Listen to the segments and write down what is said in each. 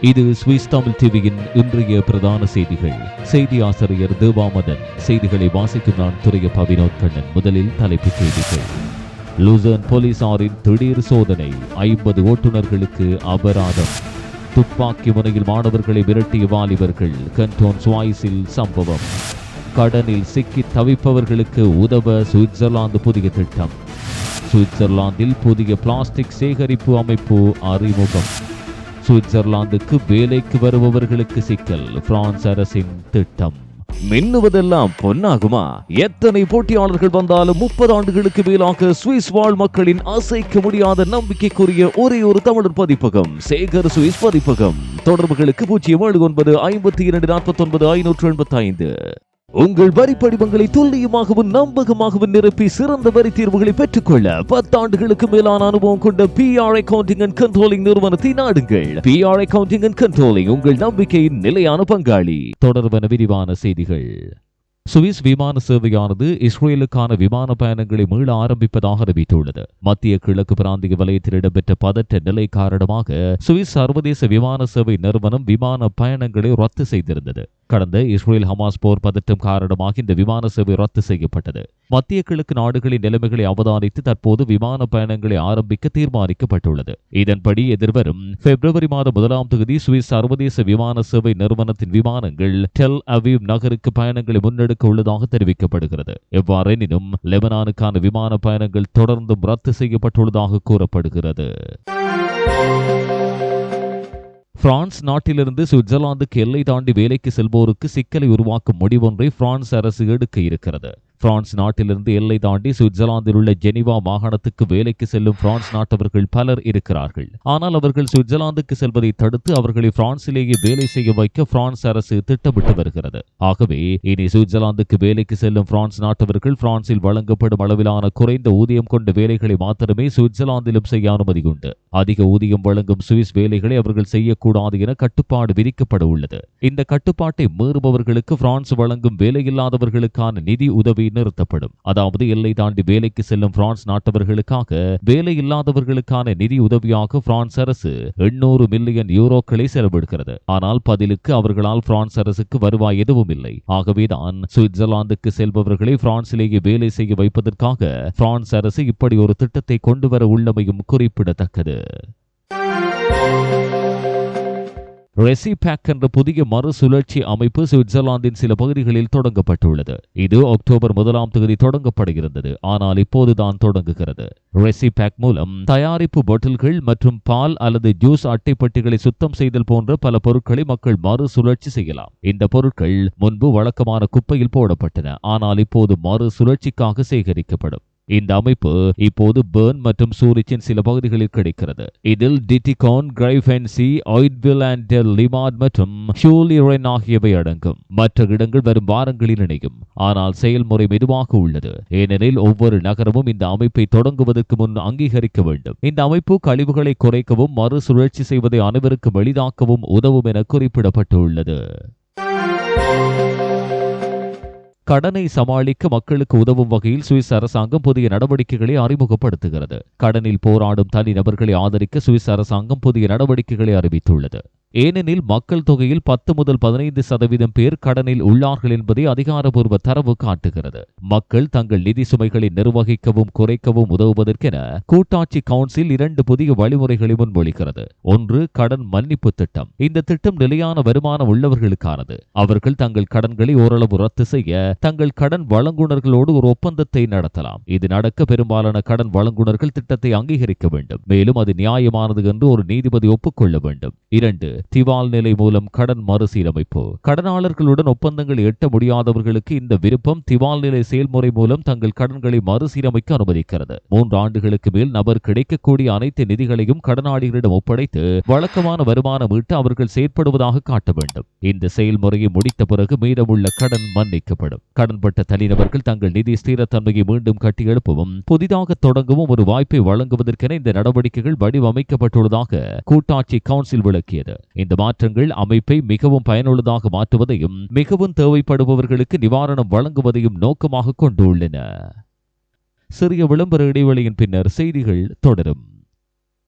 இது சுவிஸ் தமிழ் டிவியின் இன்றைய பிரதான செய்திகள். செய்தி ஆசிரியர் தேவாமதன். செய்திகளை வாசிக்கும் நான் துறைய பவினோத் கண்ணன். முதலில் தலைப்புச் செய்திகள். லூசர்ன் போலீசாரின் திடீர் சோதனை. ஐம்பது ஓட்டுநர்களுக்கு அபராதம். துப்பாக்கி முனையில் மாணவர்களை விரட்டிய வாலிபர்கள். கண்டோன் சுவாய்ஸில் சம்பவம். கடனில் சிக்கி தவிப்பவர்களுக்கு உதவ சுவிட்சர்லாந்து புதிய திட்டம். சுவிட்சர்லாந்தில் புதிய பிளாஸ்டிக் சேகரிப்பு அமைப்பு அறிமுகம். சுவிட்சர்லாந்துக்கு வேலைக்கு வருபவர்களுக்கு சிக்கல். பிரான்ஸ் அரசின் திட்டம். மின்னுவதெல்லாம் பொன்னாகுமா? எத்தனை போட்டியாளர்கள் வந்தாலும் முப்பது ஆண்டுகளுக்கு மேலாக சுவிஸ் வாழ் மக்களின் அசைக்க முடியாத நம்பிக்கைக்குரிய ஒரே ஒரு தமிழர் பதிப்பகம் சேகர் சுவிஸ் பதிப்பகம். தொடர்புகளுக்கு பூஜ்ஜியம் ஏழு ஒன்பது ஐம்பத்தி இரண்டு நாற்பத்தி ஒன்பது ஐநூற்று எண்பத்தி ஐந்து உங்கள் வரி படிவங்களை துல்லியமாகவும் நம்பகமாகவும் நிரப்பி சிறந்த வரி தீர்வுகளை பெற்றுக்கொள்ள பத்தாண்டுகளுக்கு மேலான அனுபவம் கொண்ட P R accounting and controlling நிறுவனத்தை நாடுங்கள். P R accounting and controlling உங்கள் நம்பிக்கையின் நிலையான பங்காளி. தொடர்பான விரிவான செய்திகள். சுவிஸ் விமான சேவையானது இஸ்ரேலுக்கான விமான பயணங்களை மீள ஆரம்பிப்பதாக அறிவித்துள்ளது. மத்திய கிழக்கு பிராந்திய வலயத்தில் இடம்பெற்ற பதற்ற நிலை காரணமாக சுவிஸ் சர்வதேச விமான சேவை நிறுவனம் விமான பயணங்களை ரத்து செய்திருந்தது. கடந்த இஸ்ரேல் ஹமாஸ் போர் பதற்றம் காரணமாக இந்த விமான சேவை ரத்து செய்யப்பட்டது. மத்திய கிழக்கு நாடுகளின் நிலைமைகளை அவதானித்து தற்போது விமான பயணங்களை ஆரம்பிக்க தீர்மானிக்கப்பட்டுள்ளது. இதன்படி எதிர்வரும் பிப்ரவரி மாதம் முதலாம் தேதி சுவிஸ் சர்வதேச விமான சேவை நிறுவனத்தின் விமானங்கள் டெல் அவீவ் நகருக்கு பயணங்களை முன்னெடுக்க உள்ளதாக தெரிவிக்கப்படுகிறது. எவ்வாறெனினும் லெபனானுக்கான விமான பயணங்கள் தொடர்ந்தும் ரத்து செய்யப்பட்டுள்ளதாக கூறப்படுகிறது. பிரான்ஸ் நாட்டிலிருந்து சுவிட்சர்லாந்துக்கு எல்லை தாண்டி வேலைக்கு செல்வோருக்கு சிக்கலை உருவாக்கும் முடிவொன்றை பிரான்ஸ் அரசு எடுக்க இருக்கிறது. பிரான்ஸ் நாட்டிலிருந்து எல்லை தாண்டி சுவிட்சர்லாந்தில் உள்ள ஜெனிவா மாகாணத்துக்கு வேலைக்கு செல்லும் பிரான்ஸ் நாட்டவர்கள் பலர் இருக்கிறார்கள். ஆனால் அவர்கள் சுவிட்சர்லாந்துக்கு செல்வதை தடுத்து அவர்களை பிரான்சிலேயே வேலை செய்ய வைக்க பிரான்ஸ் அரசு திட்டமிட்டு வருகிறது. ஆகவே இனி சுவிட்சர்லாந்துக்கு வேலைக்கு செல்லும் பிரான்ஸ் நாட்டவர்கள் பிரான்சில் வழங்கப்படும் அளவிலான குறைந்த ஊதியம் கொண்ட வேலைகளை மாத்திரமே சுவிட்சர்லாந்திலும் செய்ய அனுமதி உண்டு. அதிக ஊதியம் வழங்கும் சுவிஸ் வேலைகளை அவர்கள் செய்யக்கூடாது என கட்டுப்பாடு விதிக்கப்பட உள்ளது. இந்த கட்டுப்பாட்டை மீறுபவர்களுக்கு பிரான்ஸ் வழங்கும் வேலையில்லாதவர்களுக்கான நிதி உதவி நிறுத்தப்படும். அதாவது எல்லை தாண்டி வேலைக்கு செல்லும் பிரான்ஸ் நாட்டவர்களுக்காக வேலை இல்லாதவர்களுக்கான நிதி உதவியாக பிரான்ஸ் அரசு எண்ணூறு மில்லியன் யூரோக்களை செலவிடுகிறது. ஆனால் பதிலுக்கு அவர்களால் பிரான்ஸ் அரசுக்கு வருவாய் எதுவும் இல்லை. ஆகவேதான் சுவிட்சர்லாந்துக்கு செல்பவர்களை பிரான்சிலேயே வேலை செய்ய வைப்பதற்காக பிரான்ஸ் அரசு இப்படி ஒரு திட்டத்தை கொண்டு வர உள்ளமையும் குறிப்பிடத்தக்கது. ரெசிபேக் என்ற புதிய மறுசுழற்சி அமைப்பு சுவிட்சர்லாந்தின் சில பகுதிகளில் தொடங்கப்பட்டுள்ளது. இது அக்டோபர் முதலாம் தேதி தொடங்கப்பட இருந்தது ஆனால் இப்போதுதான் தொடங்குகிறது. ரெசிபேக் மூலம் தயாரிப்பு பாட்டில்கள் மற்றும் பால் அல்லது ஜூஸ் அட்டைப்பட்டிகளை சுத்தம் செய்தல் போன்ற பல பொருட்களை மக்கள் மறுசுழற்சி செய்யலாம். இந்த பொருட்கள் முன்பு வழக்கமான குப்பையில் போடப்பட்டன. ஆனால் இப்போது மறுசுழற்சிக்காக சேகரிக்கப்படும். இந்த அமைப்பு இப்போது பேர்ன் மற்றும் சூரிச்சின் சில பகுதிகளில் கிடைக்கிறது. இதில் டிட்டிகான் கிரைஃபென்சி ஆயிட்வில் அண்ட் லிமாட் மற்றும் ஷூலிரன் ஆகியவை அடங்கும். மற்ற இடங்கள் வரும் வாரங்களில் இணையும். ஆனால் செயல்முறை மெதுவாக உள்ளது. ஏனெனில் ஒவ்வொரு நகரமும் இந்த அமைப்பை தொடங்குவதற்கு முன் அங்கீகரிக்க வேண்டும். இந்த அமைப்பு கழிவுகளை குறைக்கவும் மறுசுழற்சி செய்வதை அனைவருக்கும் எளிதாக்கவும் உதவும் என குறிப்பிடப்பட்டுள்ளது. கடனை சமாளிக்க மக்களுக்கு உதவும் வகையில் சுவிஸ் அரசாங்கம் புதிய நடவடிக்கைகளை அறிமுகப்படுத்துகிறது. கடனில் போராடும் தனிநபர்களை ஆதரிக்க சுவிஸ் அரசாங்கம் புதிய நடவடிக்கைகளை அறிவித்துள்ளது. ஏனெனில் மக்கள் தொகையில் பத்து முதல் பதினைந்து சதவீதம் பேர் கடனில் உள்ளார்கள் என்பதை அதிகாரப்பூர்வ தரவு காட்டுகிறது. மக்கள் தங்கள் நிதி சுமைகளை நிர்வகிக்கவும் குறைக்கவும் உதவுவதற்கென கூட்டாட்சி கவுன்சில் இரண்டு புதிய வழிமுறைகளை முன்மொழிகிறது. ஒன்று கடன் மன்னிப்பு திட்டம். இந்த திட்டம் நிலையான வருமானம் உள்ளவர்களுக்கானது. அவர்கள் தங்கள் கடன்களை ஓரளவு ரத்து செய்ய தங்கள் கடன் வழங்குனர்களோடு ஒரு ஒப்பந்தத்தை நடத்தலாம். இது நடக்க பெரும்பாலான கடன் வழங்குனர்கள் திட்டத்தை அங்கீகரிக்க வேண்டும். மேலும் அது நியாயமானது என்று ஒரு நீதிபதி ஒப்புக்கொள்ள வேண்டும். இரண்டு திவால் நிலை மூலம் கடன் மறுசீரமைப்பு. கடனாளர்களுடன் ஒப்பந்தங்கள் எட்ட முடியாதவர்களுக்கு இந்த விருப்பம் திவால் நிலை செயல்முறை மூலம் தங்கள் கடன்களை மறுசீரமைக்க அனுமதிக்கிறது. மூன்று ஆண்டுகளுக்கு மேல் நபர் கிடைக்கக்கூடிய அனைத்து நிதிகளையும் கடனாளிகளிடம் ஒப்படைத்து வழக்கமான வருமானம் ஈட்ட அவர்கள் செயற்படுவதாக காட்ட வேண்டும். இந்த செயல்முறையை முடித்த பிறகு மீதமுள்ள கடன் மன்னிக்கப்படும். கடன்பட்ட தனிநபர்கள் தங்கள் நிதி ஸ்திரத்தன்மையை மீண்டும் கட்டியெழுப்பவும் புதிதாக தொடங்கவும் ஒரு வாய்ப்பை வழங்குவதற்கென இந்த நடவடிக்கைகள் வடிவமைக்கப்பட்டுள்ளதாக கூட்டாட்சி கவுன்சில் விளக்கியது. இந்த மாற்றங்கள் அமைப்பை மிகவும் பயனுள்ளதாக மாற்றுவதையும் மிகவும் தேவைப்படுபவர்களுக்கு நிவாரணம் வழங்குவதையும் நோக்கமாக கொண்டுள்ளன. சிறிய விளம்பர இடைவெளியின் பின்னர் செய்திகள் தொடரும்.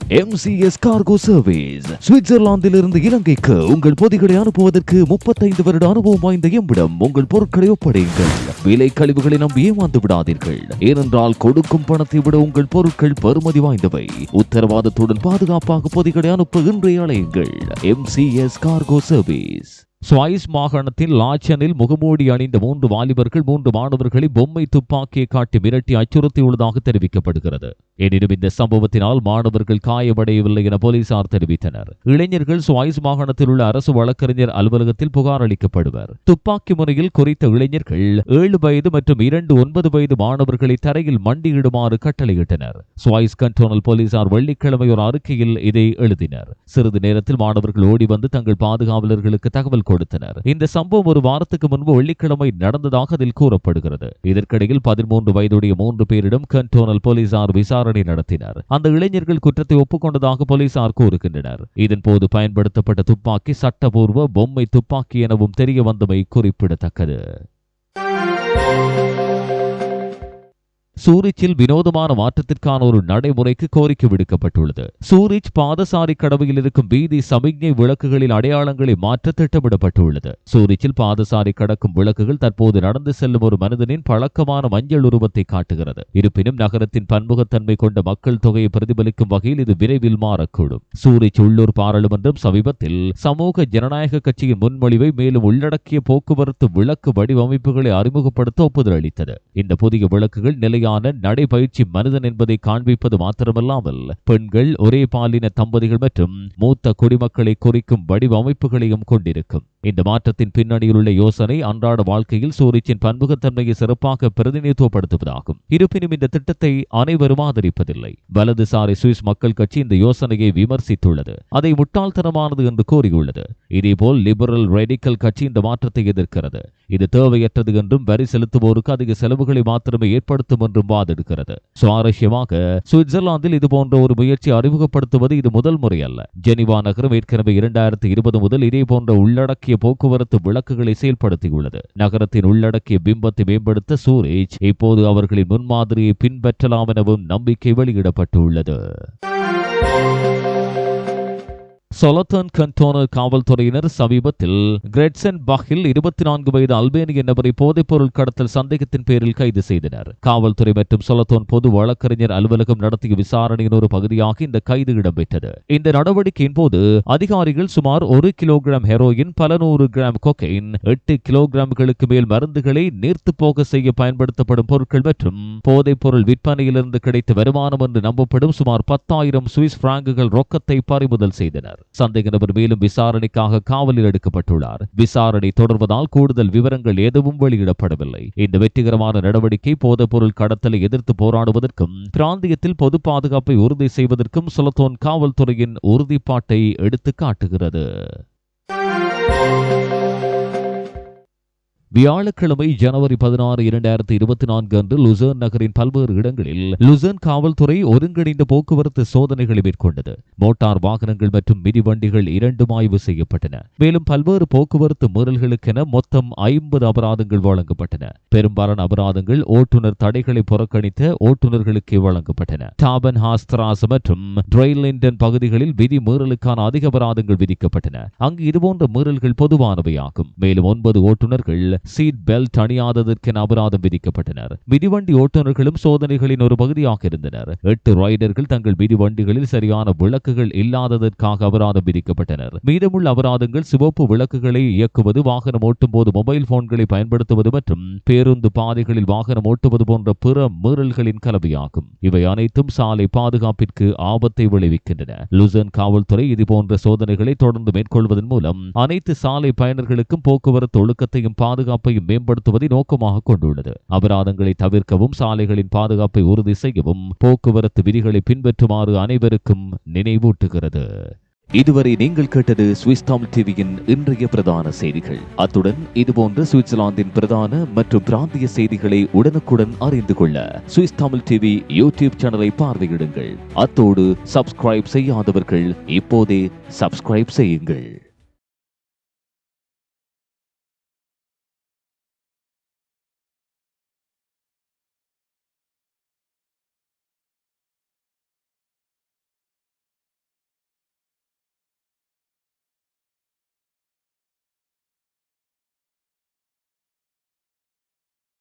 எம்சிஎஸ் கார்கோ சர்வீஸ் சுவிட்சர்லாந்திலிருந்து இலங்கைக்கு உங்கள் பொதிகளை அனுப்புவதற்கு முப்பத்தைந்து வருட அனுபவம் வாய்ந்த எம்மிடம் உங்கள் பொருட்களை ஒப்படையுங்கள். விலை கழிவுகளை நம்பி ஏமாந்து விடாதீர்கள். ஏனென்றால் கொடுக்கும் பணத்தை விட உங்கள் பொருட்கள் பருமதி வாய்ந்தவை. உத்தரவாதத்துடன் பாதுகாப்பாக பொதிகளை அனுப்ப இன்றைய அலையுங்கள். எம்சிஎஸ் கார்கோ சர்வீஸ் ஸ்வைஸ் மாகாணத்தில் லாச்சனில் முகமூடி அணிந்த மூன்று வாலிபர்கள் மூன்று மாணவர்களை பொம்மை துப்பாக்கியை காட்டி மிரட்டி அச்சுறுத்தியுள்ளதாக தெரிவிக்கப்படுகிறது. எனினும் இந்த சம்பவத்தினால் மாணவர்கள் காயமடையவில்லை என போலீசார் தெரிவித்தனர். இளைஞர்கள் சுவாய்ஸ் மாகாணத்தில் உள்ள அரசு வழக்கறிஞர் அலுவலகத்தில் புகார் அளிக்கப்படுவர். துப்பாக்கி முறையில் குறித்த இளைஞர்கள் ஏழு வயது மற்றும் இரண்டு ஒன்பது வயது மாணவர்களை தரையில் மண்டியிடுமாறு கட்டளையிட்டனர். சுவாய்ஸ் கண்டோனல் போலீசார் வெள்ளிக்கிழமை ஒரு அறிக்கையில் இதை எழுதினர். சிறிது நேரத்தில் மாணவர்கள் ஓடி வந்து தங்கள் பாதுகாவலர்களுக்கு தகவல் கொடுத்தனர். இந்த சம்பவம் ஒரு வாரத்துக்கு முன்பு வெள்ளிக்கிழமை நடந்ததாக அதில் கூறப்படுகிறது. இதற்கிடையில் பதிமூன்று வயதுடைய மூன்று பேரிடம் கண்டோனல் போலீசார் விசாரணை நடத்தினர். அந்த இளைஞர்கள் குற்றத்தை ஒப்புக்கொண்டதாக போலீசார் கூறுகின்றனர். இதன்போது பயன்படுத்தப்பட்ட துப்பாக்கி சட்டபூர்வ பொம்மை துப்பாக்கி எனவும் தெரிய வந்தமை குறிப்பிடத்தக்கது. சூரிச்சில் வினோதமான மாற்றத்திற்கான ஒரு நடைமுறைக்கு கோரிக்கை விடுக்கப்பட்டுள்ளது. சூரிச் பாதசாரி கடவையில் இருக்கும் வீதி சமிக்ஞை விளக்குகளில் அடையாளங்களை மாற்ற திட்டமிடப்பட்டுள்ளது. சூரிச்சில் பாதசாரி கடக்கும் விளக்குகள் தற்போது நடந்து செல்லும் ஒரு மனிதனின் பழக்கமான மஞ்சள் உருவத்தை காட்டுகிறது. இருப்பினும் நகரத்தின் பன்முகத்தன்மை கொண்ட மக்கள் தொகையை பிரதிபலிக்கும் வகையில் இது விரைவில் மாறக்கூடும். சூரிச் உள்ளூர் பாராளுமன்றம் சமீபத்தில் சமூக ஜனநாயக கட்சியின் முன்மொழிவை மேலும் உள்ளடக்கிய போக்குவரத்து விளக்கு வடிவமைப்புகளை அறிமுகப்படுத்த ஒப்புதல் அளித்தது. இந்த புதிய விளக்குகள் நிலையான நடைபயிற்சி மனிதன் என்பதை காண்பிப்பது மாத்திரமல்லாமல் பெண்கள் ஒரே பாலின தம்பதிகள் மற்றும் மூத்த குடிமக்களை குறிக்கும் வடிவமைப்புகளையும் கொண்டிருக்கும். இந்த மாற்றத்தின் பின்னணியில் உள்ள யோசனை அன்றாட வாழ்க்கையில் சூரிச்சின் பன்முகத்தன்மையை சிறப்பாக பிரதிநிதித்துவப்படுத்துவதாகும். இருப்பினும் இந்த திட்டத்தை அனைவரும் ஆதரிப்பதில்லை. வலதுசாரி சுவிஸ் மக்கள் கட்சி இந்த யோசனையை விமர்சித்துள்ளது. அதை முட்டாள்தனமானது என்று கூறியுள்ளது. இதேபோல் லிபரல் ரெடிக்கல் கட்சி இந்த மாற்றத்தை எதிர்க்கிறது. இது தேவையற்றது என்றும் வரி செலுத்துவோருக்கு அதிக செலவுகளை மாத்திரமே ஏற்படுத்தும் என்று என்றும் வாதிடுகிறது சுவாரஸ்யமாக சுவிட்சர்லாந்தில் இது போன்ற ஒரு முயற்சி அறிமுகப்படுத்துவது இது முதல் முறை அல்ல. ஜெனிவா நகரம் ஏற்கனவே இரண்டாயிரத்தி இருபது முதல் இதே போன்ற உள்ளடக்கிய போக்குவரத்து விளக்குகளை செயல்படுத்தியுள்ளது. நகரத்தின் உள்ளடக்கிய பிம்பத்தை மேம்படுத்த சூரேஜ் இப்போது அவர்களின் முன்மாதிரியை பின்பற்றலாம் எனவும் நம்பிக்கை வெளியிடப்பட்டுள்ளது. சொலத்தன் கண்டோனர் காவல்துறையினர் சமீபத்தில் கிரெட்சன் பஹில் இருபத்தி நான்கு வயது அல்பேனிய நபரை போதைப்பொருள் கடத்தல் சந்தேகத்தின் பேரில் கைது செய்தனர். காவல்துறை மற்றும் சொலத்தோன் பொது வழக்கறிஞர் அலுவலகம் நடத்திய விசாரணையின் ஒரு பகுதியாக இந்த கைது இடம்பெற்றது. இந்த நடவடிக்கையின் போது அதிகாரிகள் சுமார் ஒரு கிலோகிராம் ஹெரோயின் பல நூறு கிராம் கொக்கைன் எட்டு கிலோகிராம்களுக்கு மேல் மருந்துகளை நீர்த்து போக செய்ய பயன்படுத்தப்படும் பொருட்கள் மற்றும் போதைப்பொருள் விற்பனையிலிருந்து கிடைத்த வருமானம் என்று நம்பப்படும் சுமார் பத்தாயிரம் சுவிஸ் பிராங்குகள் ரொக்கத்தை பறிமுதல் செய்தனர். சந்தேக நபர் மேலும் விசாரணைக்காக காவலில் எடுக்கப்பட்டுள்ளார். விசாரணை தொடர்வதால் கூடுதல் விவரங்கள் எதுவும் வெளியிடப்படவில்லை. இந்த வெற்றிகரமான நடவடிக்கை போதைப்பொருள் கடத்தலை எதிர்த்து போராடுவதற்கும் பிராந்தியத்தில் பொது பாதுகாப்பை உறுதி செய்வதற்கும் சுலத்தோன் காவல்துறையின் உறுதிப்பாட்டை எடுத்து காட்டுகிறது வியாழக்கிழமை ஜனவரி பதினாறு இரண்டாயிரத்தி இருபத்தி நான்கு அன்று லுசர்ன் நகரின் பல்வேறு இடங்களில் லுசர்ன் காவல்துறை ஒருங்கிணைந்த போக்குவரத்து சோதனைகளை மேற்கொண்டது. மோட்டார் வாகனங்கள் மற்றும் மிதிவண்டிகள் இரண்டும் ஆய்வு செய்யப்பட்டன. மேலும் பல்வேறு போக்குவரத்து மீறல்களுக்கென மொத்தம் ஐம்பது அபராதங்கள் வழங்கப்பட்டன. பெரும்பாலான அபராதங்கள் ஓட்டுநர் தடைகளை புறக்கணித்த ஓட்டுநர்களுக்கே வழங்கப்பட்டன. டாபன் ஹாஸ்தராஸ் மற்றும் ட்ரெயிலிண்டன் பகுதிகளில் விதி மீறலுக்கான அதிக அபராதங்கள் விதிக்கப்பட்டன. அங்கு இதுபோன்ற மீறல்கள் பொதுவானவையாகும். மேலும் ஒன்பது ஓட்டுநர்கள் சீட் பெல்ட் அணியாததற்கென அபராதம் விதிக்கப்பட்டனர். மிதிவண்டி ஓட்டுநர்களும் சோதனைகளின் ஒரு பகுதியாக இருந்தனர். எட்டு ரைடர்கள் தங்கள் மிதிவண்டிகளில் சரியான விளக்குகள் இல்லாததற்காக அபராதம் விதிக்கப்பட்டனர். மீதமுள்ள அபராதங்கள் சிவப்பு விளக்குகளை இயக்குவது வாகனம் ஓட்டும் போது மொபைல் போன்களை பயன்படுத்துவது மற்றும் பேருந்து பாதைகளில் வாகனம் ஓட்டுவது போன்ற பிற மீறல்களின் கலவையாகும். இவை அனைத்தும் சாலை பாதுகாப்பிற்கு ஆபத்தை விளைவிக்கின்றன. லுசன் காவல்துறை இதுபோன்ற சோதனைகளை தொடர்ந்து மேற்கொள்வதன் மூலம் அனைத்து சாலை பயணர்களுக்கும் போக்குவரத்து ஒழுக்கத்தையும் பாதுகாப்பு பாதுகாப்பையும் மேம்படுத்துவதை நோக்கமாக கொண்டுள்ளது. அபராதங்களை தவிர்க்கவும் சாலைகளின் பாதுகாப்பை உறுதி செய்யவும் போக்குவரத்து விதிகளை பின்பற்றுமாறு அனைவருக்கும் நினைவூட்டுகிறது. இதுவரை நீங்கள் கேட்டது சுவிஸ் தமிழ் டிவியின் இன்றைய பிரதான செய்திகள். அத்துடன் இதுபோன்ற சுவிட்சர்லாந்தின் பிரதான மற்றும் பிராந்திய செய்திகளை உடனுக்குடன் அறிந்து கொள்ள சுவிஸ் தமிழ் டிவி யூடியூப் சேனலை பார்வையிடுங்கள். அத்தோடு சப்ஸ்கிரைப் செய்யாதவர்கள் இப்போதே சப்ஸ்கிரைப் செய்யுங்கள்.